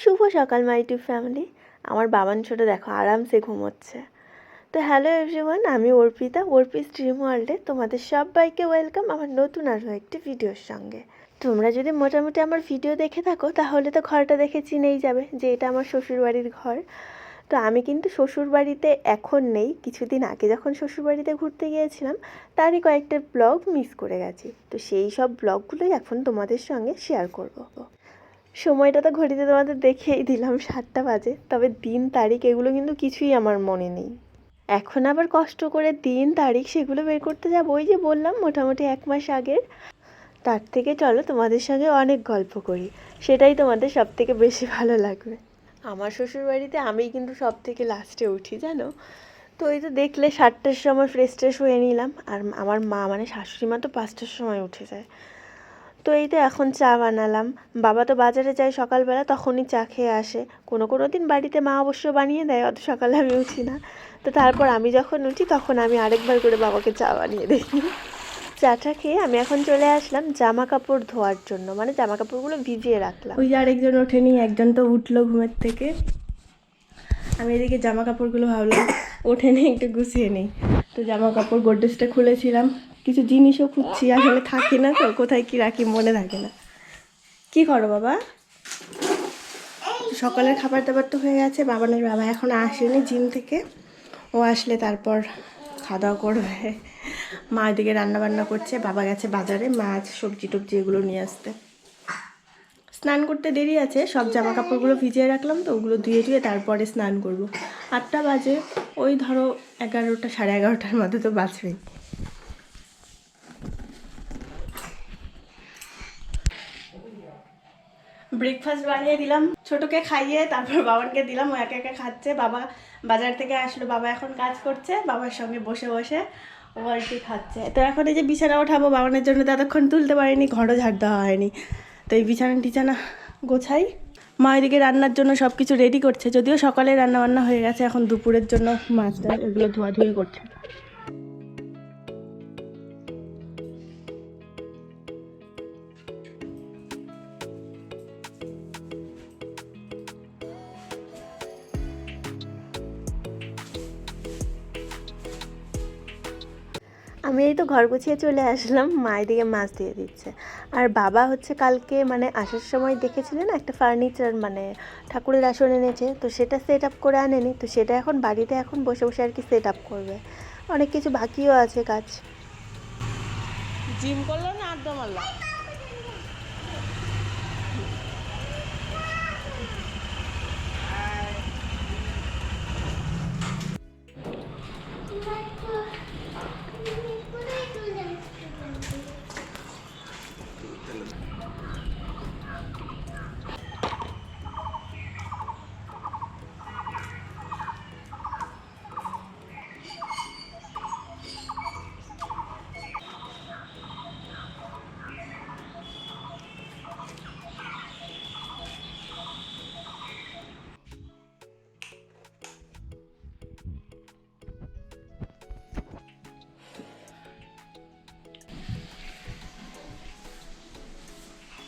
শুভ সকাল, মাই two family. আমার বাবান ছোট, দেখো, আরামসে ঘুমোচ্ছে। তো হ্যালো এভরিওয়ান, আমি অর্পিতা। অর্পিস ড্রিম ওয়ার্ল্ডে তোমাদের সবাইকে ওয়েলকাম আমার নতুন আরও একটি ভিডিওর সঙ্গে। তোমরা যদি মোটামুটি আমার ভিডিও দেখে থাকো, তাহলে তো ঘরটা দেখে চিনেই যাবে যে এটা আমার শ্বশুরবাড়ির ঘর। তো আমি কিন্তু শ্বশুরবাড়িতে এখন নেই, কিছুদিন আগে যখন শ্বশুরবাড়িতে ঘুরতে গিয়েছিলাম, তারই কয়েকটা ব্লগ মিস করে গেছি। তো সেই সব ব্লগগুলোই এখন তোমাদের সঙ্গে শেয়ার করব। সময়টা তো ঘড়িতে তোমাদের দেখিয়েই দিলাম, সাতটা বাজে। তবে দিন, তারিখ এগুলো কিন্তু কিছুই আমার মনে নেই। এখন আবার কষ্ট করে দিন, তারিখ সেগুলো বের করতে যাব। ওই যে বললাম, মোটামুটি এক মাস আগের। তার থেকে চলো, তোমাদের সঙ্গে অনেক গল্প করি। সেটাই তোমাদের সব থেকে বেশি ভালো লাগবে। আমার শ্বশুরবাড়িতে আমি কিন্তু সব থেকে লাস্টে উঠি, জানো? তো ওই তো দেখলে সাতটার সময় ফ্রেশ ট্রেশ হয়ে নিলাম। আর আমার মা মানে শাশুড়ি মা তো পাঁচটার সময় উঠে যায়। তো এই তো এখন চা বানালাম। বাবা তো বাজারে যায় সকালবেলা, তখনই চা খেয়ে আসে। কোনো কোনো দিন বাড়িতে মা অবশ্য বানিয়ে দেয়, অত সকালে আমি উঠি না। তো তারপর আমি যখন উঠি, তখন আমি আরেকবার করে বাবাকে চা বানিয়ে দিই। চাটা খেয়ে আমি এখন চলে আসলাম জামা কাপড় ধোয়ার জন্য। মানে জামা কাপড়গুলো ভিজিয়ে রাখলাম। ওই আরেকজন ওঠেনি, একজন তো উঠল ঘুমের থেকে। আমি এদিকে জামা কাপড়গুলো ভাবলাম ওঠেনি একটু গুছিয়ে নিই। তো জামা কাপড় গোড্রেজটা খুলেছিলাম। কিছু জিনিসও খুঁজছি, আসলে থাকি না তো, কোথায় কি রাখি মনে থাকে না। কি করো বাবা? সকালের খাবার দাবার তো হয়ে গেছে বাবানের বাবা এখন আসেনি জিম থেকে। ও আসলে তারপর খাওয়া দাওয়া করবে। মা এদিকে রান্না বান্না করছে, বাবা গেছে বাজারে মাছ সবজি টবজি এগুলো নিয়ে আসতে। স্নান করতে দেরি আছে, সব জামা কাপড়গুলো ভিজিয়ে রাখলাম তো, ওগুলো ধুয়ে ধুয়ে তারপরে স্নান করব। আটটা বাজে, ওই ধরো এগারোটা, সাড়ে এগারোটার মধ্যে তো বাজবেই। ব্রেকফাস্ট বানিয়ে দিলাম, ছোটকে খাইয়ে তারপর বাবাকে দিলাম, ও একা একা খাচ্ছে, বাবা বাজার থেকে আসলো, বাবা এখন কাজ করছে, বাবার সঙ্গে বসে বসে ও আর কি খাচ্ছে। তো এখন এই যে বিছানা ওঠাবো, বাবানের জন্য তো এতক্ষণ তুলতে পারিনি, ঘরও ঝাড় দেওয়া হয়নি। তো এই বিছানা টিছানা গোছাই। মা এদিকে রান্নার জন্য সব কিছু রেডি করছে, যদিও সকালে রান্না বান্না হয়ে গেছে, এখন দুপুরের জন্য মাছটা এগুলো ধোয়াধুয়ি করছে। আমি এই তো ঘর গুছিয়ে চলে আসলাম মা এদিকে মাছ দিয়ে দিচ্ছে। আর বাবা হচ্ছে কালকে মানে আসার সময় দেখেছিলেন একটা ফার্নিচার মানে ঠাকুরের আসন এনেছে তো সেটা সেট আপ করে আনেনি তো সেটা এখন বাড়িতে এখন বসে বসে আর কি সেট আপ করবে। অনেক কিছু বাকিও আছে কাজ। জিম করল না আড্ডা মারলো?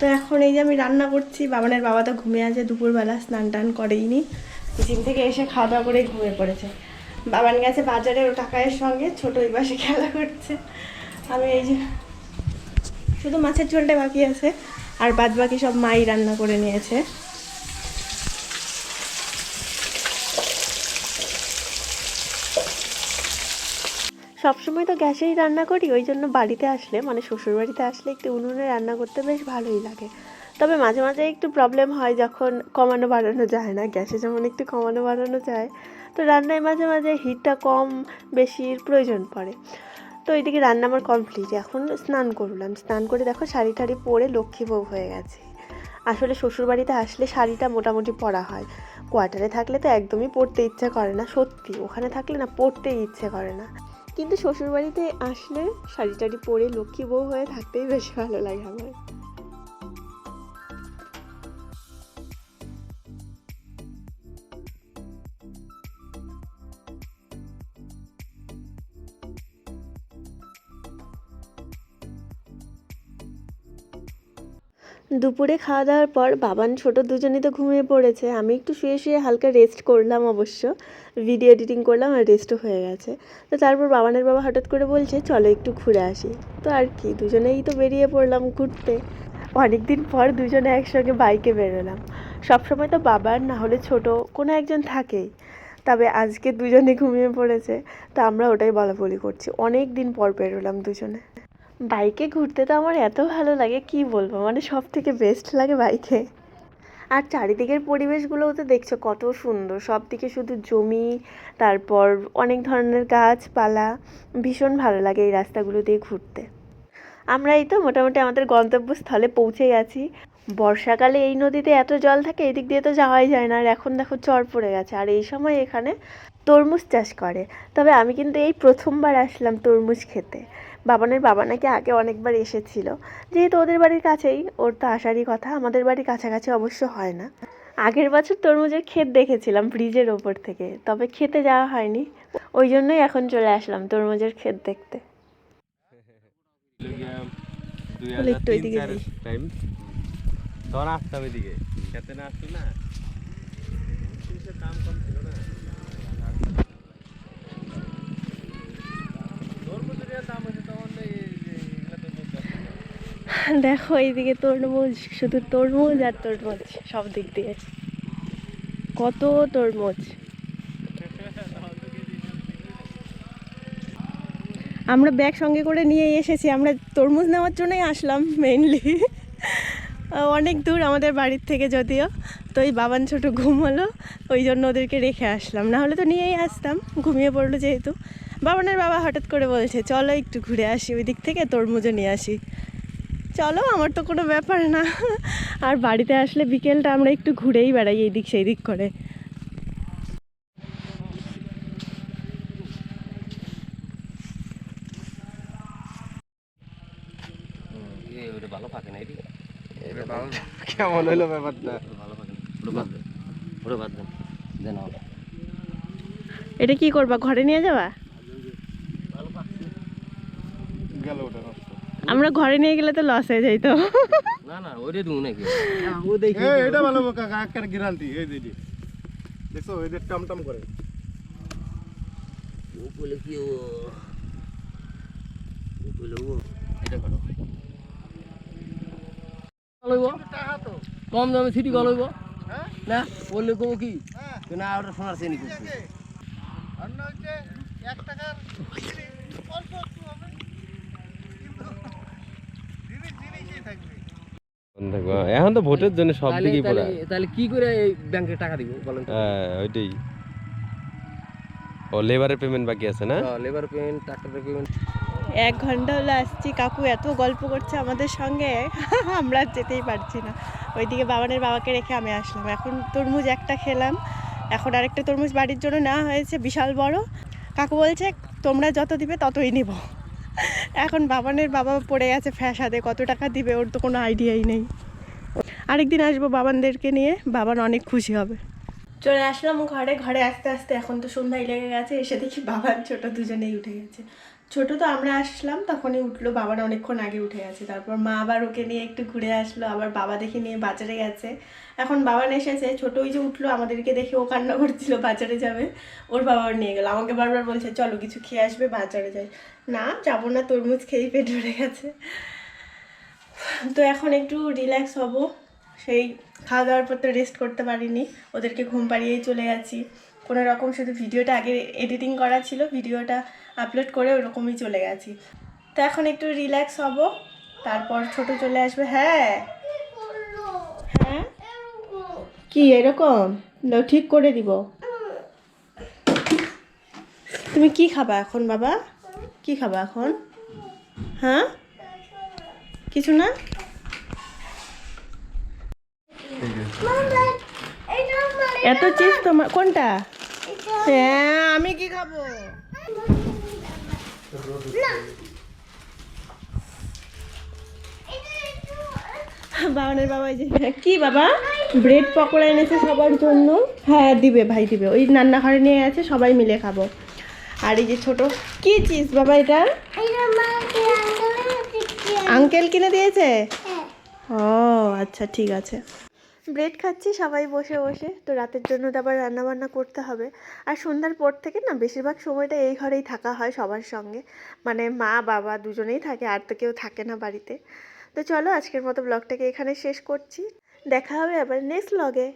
তো এখন এই যে আমি রান্না করছি, বাবানের বাবা তো ঘুমিয়ে আছে, দুপুরবেলা স্নান টান করেইনি। জিম থেকে এসে খাওয়া দাওয়া করে ঘুমিয়ে পড়েছে। বাবান গেছে বাজারে, ও টাকায়ের সঙ্গে, ছোট ওই পাশে খেলা করছে। আমি এই যে, শুধু মাছের ঝোলটা বাকি আছে, আর বাদ বাকি সব মাই রান্না করে নিয়েছে। সবসময় তো গ্যাসেই রান্না করি, ওই জন্য বাড়িতে আসলে মানে শ্বশুর বাড়িতে আসলে একটু উনুনে রান্না করতে বেশ ভালোই লাগে। তবে মাঝে মাঝে একটু প্রবলেম হয় যখন কমানো বাড়ানো যায় না, গ্যাসে যেমন একটু কমানো বাড়ানো যায়, তো রান্নায় মাঝে মাঝে হিটটা কম বেশির প্রয়োজন পড়ে। তো এইদিকে রান্না আমার কমপ্লিট এখন স্নান করলাম। স্নান করে দেখো শাড়ি টাড়ি পরে লক্ষ্মী বউ হয়ে গেছে। আসলে শ্বশুরবাড়িতে আসলে শাড়িটা মোটামুটি পরা হয়। কোয়ার্টারে থাকলে তো একদমই পরতে ইচ্ছে করে না, সত্যি। ওখানে থাকলে না পরতেই ইচ্ছে করে না। কিন্তু শ্বশুরবাড়িতে আসলে শাড়ি টাড়ি পরে লক্ষ্মী বউ হয়ে থাকতেই বেশি ভালো লাগে আমার। দুপুরে খাওয়া দাওয়ার পর বাবান ছোট দুজনেই তো ঘুমিয়ে পড়েছে, আমি একটু শুয়ে শুয়ে হালকা রেস্ট করলাম অবশ্য। ভিডিও এডিটিং করলাম আর রেস্টও হয়ে গেছে। তো তারপর বাবানের বাবা হঠাৎ করে বলছে, চলো একটু ঘুরে আসি। তো আর কি, দুজনেই তো বেরিয়ে পড়লাম ঘুরতে। অনেক দিন পর দুজনে একসঙ্গে বাইকে বেরোলাম। সবসময় তো বাবার, না হলে ছোট কোনো একজন থাকেই। তবে আজকে দুজনে ঘুমিয়ে পড়েছে। তো আমরা ওটাই বলা বলি করছি। অনেক দিন পর বেরোলাম দুজনে। বাইকে ঘুরতে তো আমার এত ভালো লাগে, কি বলব? মানে সব থেকে বেস্ট লাগে বাইকে আর চারিদিকের পরিবেশগুলোও তো দেখছ কত সুন্দর। সব দিকে শুধু জমি, তারপর অনেক ধরনের গাছপালা। ভীষণ ভালো লাগে এই রাস্তাগুলো দিয়ে ঘুরতে। আমরা এই তো মোটামুটি আমাদের গন্তব্যস্থলে পৌঁছে গেছি। বর্ষাকালে এই নদীতে এত জল থাকে, এদিক দিয়ে তো যাওয়াই যায় না। আর এখন দেখো চর পড়ে গেছে। আর এই সময় এখানে তরমুজ চাষ করে। তবে আমি কিন্তু এই প্রথমবার আসলাম তরমুজ খেতে। বাবানের বাবা নাকি আগে অনেকবার এসেছিল। যেহেতু ওদের বাড়ির কাছেই ওর তো আসারই কথা আমাদের বাড়ির কাছাকাছি অবশ্য হয় না। আগের বছর তরমুজের ক্ষেত দেখেছিলাম ব্রিজের ওপর থেকে তবে খেতে যাওয়া হয়নি। ওই জন্যই এখন চলে আসলাম তরমুজের ক্ষেত দেখতে। বলে দেখো এইদিকে তরমুজ, শুধু তরমুজ আর তরমুজ সব দিক দিয়ে। কত তরমুজ। আমরা ব্যাগ সঙ্গে করে নিয়ে এসেছি, আমরা তরমুজ নেওয়ার জন্যই আসলাম মেইনলি অনেক দূর আমাদের বাড়ির থেকে যদিও, তো এই বাবান ছোট ঘুমালো, ওই জন্য ওদেরকে রেখে আসলাম। না হলে তো নিয়েই আসতাম, ঘুমিয়ে পড়ল যেহেতু। বাবানের বাবা হঠাৎ করে বলছে, চলো একটু ঘুরে আসি, ওই দিক থেকে তরমুজও নিয়ে আসি। চলো আমার তো কোনো ব্যাপার না। আর বাড়িতে আসলে বিকেলটা আমরা একটু ঘুরেই বেড়াই এই দিক সেই দিক করে ভালো পাকে না। এটি কেমন ব্যাপারটা? কি করবা ঘরে নিয়ে যাবা? গেল ওটা। আমরা ঘরে নিয়ে গেলে তো লস হয়ে যাইতো না না ওইটা দিও নাকি? ও দেখি এটা ভালো কাকা আকার গ্যারান্টি এই যে যে। দেখছ এদের টাম টাম করে। ও বলে কি ও? ও বলে ও এটা করো লইব কম দামে সিটি গল হইব? না? বললে কব কি? না ওটা সোনার চেনি করছে। অন্য হচ্ছে এক টাকার অল্প একটু হবে কিন্তু জিনিস জিনিসই থাকবে এখন তো ভোটের জন্য সব দিকেই পড়া। তাহলে- কি করে এই ব্যাংকে টাকা দিব বলেন হ্যাঁ ওইটাই। ও লেবারের পেমেন্ট বাকি আছে না? লেবার পেমেন্ট ট্রাক্টরের পেমেন্ট এক ঘণ্টা হলো আসছি কাকু এত গল্প করছে আমাদের সঙ্গে আমরা যেতেই পারছি না। ওইদিকে বাবানের বাবাকে রেখে আমি আসলাম। এখন তরমুজ একটা খেলাম। এখন আরেকটা তরমুজ বাড়ির জন্য নেওয়া হয়েছে বিশাল বড়। কাকু বলছে তোমরা যত দিবে ততই নিব। এখন বাবানের বাবা পড়ে গেছে ফ্যাসাদে, কত টাকা দিবে ওর তো কোনো আইডিয়াই নেই। আরেকদিন আসব বাবানদেরকে নিয়ে, বাবান অনেক খুশি হবে। চলে আসলাম ঘরে ঘরে আস্তে আস্তে এখন তো সন্ধ্যায় লেগে গেছে, এসে দেখি বাবার ছোট দুজনেই উঠে গেছে। ছোট তো আমরা আসলাম, তখনই উঠল, বাবার অনেকক্ষণ আগে উঠে গেছে। তারপর মা আবার ওকে নিয়ে একটু ঘুরে আসলো, আবার বাবা দেখে নিয়ে বাজারে গেছে। এখন বাবা এসেছে, ছোট ওই যে উঠল, আমাদেরকে দেখে ও কান্না করছিল, বাজারে যাবে। ওর বাবার নিয়ে গেল, আমাকে বারবার বলছে, চলো কিছু খেয়ে আসবে, বাজারে যাই। না, যাব না, তরমুজ খেয়েই পেট ভরে গেছে। তো এখন একটু রিল্যাক্স হব। সেই খাওয়া দাওয়ার পর তো রেস্ট করতে পারিনি, ওদেরকে ঘুম পাড়িয়েই চলে গেছি। কোনো রকম শুধু ভিডিওটা আগে এডিটিং করা ছিল ভিডিওটা আপলোড করে ওরকমই চলে গেছি। তো এখন একটু রিল্যাক্স হব তারপর ছোট চলে আসবে হ্যাঁ। হ্যাঁ কি এরকম? নাও, ঠিক করে দিব। তুমি কি খাবা এখন বাবা? কি খাবা এখন? হ্যাঁ? কিছু না? এত চিজ তোমার কোনটা? হ্যাঁ আমি কি খাব? বাবানের বাবা যে কি বাবা? ব্রেড পকোড়া এনেছে সবার জন্য। হ্যাঁ দিবে ভাই দিবে। ওই রান্নাঘরে নিয়ে আছে সবাই মিলে খাব। আর এই যে ছোট কি চিজ বাবা এটা? আঙ্কেল কিনে দিয়েছে? ও আচ্ছা ঠিক আছে। ব্রেড খাচ্ছি, সবাই বসে বসে। তো রাতের জন্য তো আবার রান্নাবান্না করতে হবে। আর সন্ধ্যার পর থেকে না বেশিরভাগ সময়টা এই ঘরেই থাকা হয় সবার সঙ্গে। মানে মা, বাবা দুজনেই থাকে, আর তো কেউ থাকে না বাড়িতে। তো চলো আজকের মতো ব্লগটাকে এখানে শেষ করছি। দেখা হবে আবার নেক্সট ব্লগে